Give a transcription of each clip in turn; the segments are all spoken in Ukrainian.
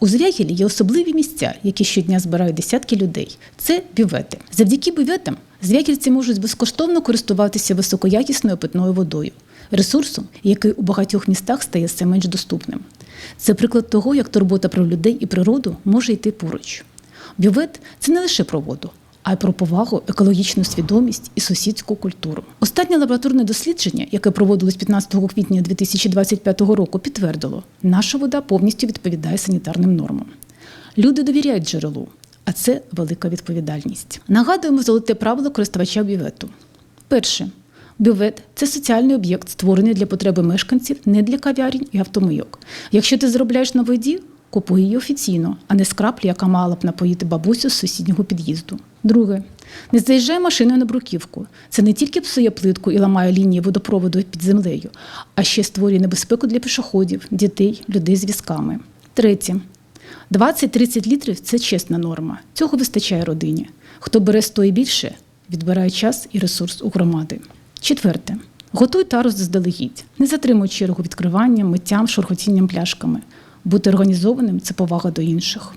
У Звягілі є особливі місця, які щодня збирають десятки людей. Це бювети. Завдяки бюветам звягільці можуть безкоштовно користуватися високоякісною питною водою, ресурсом, який у багатьох містах стає все менш доступним. Це приклад того, як турбота про людей і природу може йти поруч. Бювет це не лише про воду, а й про повагу, екологічну свідомість і сусідську культуру. Останнє лабораторне дослідження, яке проводилось 15 квітня 2025 року, підтвердило, наша вода повністю відповідає санітарним нормам. Люди довіряють джерелу, а це велика відповідальність. Нагадуємо золоте правило користувача бювету. Перше. Бювет це соціальний об'єкт, створений для потреби мешканців, не для кав'ярень і автомийок. Якщо ти заробляєш на воді, купуй її офіційно, а не з краплі, яка мала б напоїти бабусю з сусіднього під'їзду. Друге, не заїжджай машиною на бруківку. Це не тільки псує плитку і ламає лінії водопроводу під землею, а ще створює небезпеку для пішоходів, дітей, людей з візками. Третє. 20-30 літрів це чесна норма. Цього вистачає родині. Хто бере 100 і більше, відбирає час і ресурс у громади. Четверте. Готуй тару заздалегідь. Не затримуй чергу відкриванням, миттям, шурхотінням пляшками. Бути організованим це повага до інших.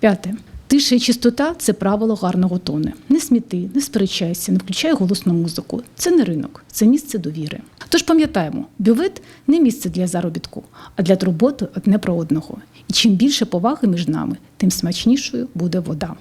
П'яте. Тиша і чистота це правило гарного тону. Не сміти, не сперечайся, не включай голосну музику. Це не ринок, це місце довіри. Тож пам'ятаємо, бювет не місце для заробітку, а для роботи одне про одного. І чим більше поваги між нами, тим смачнішою буде вода.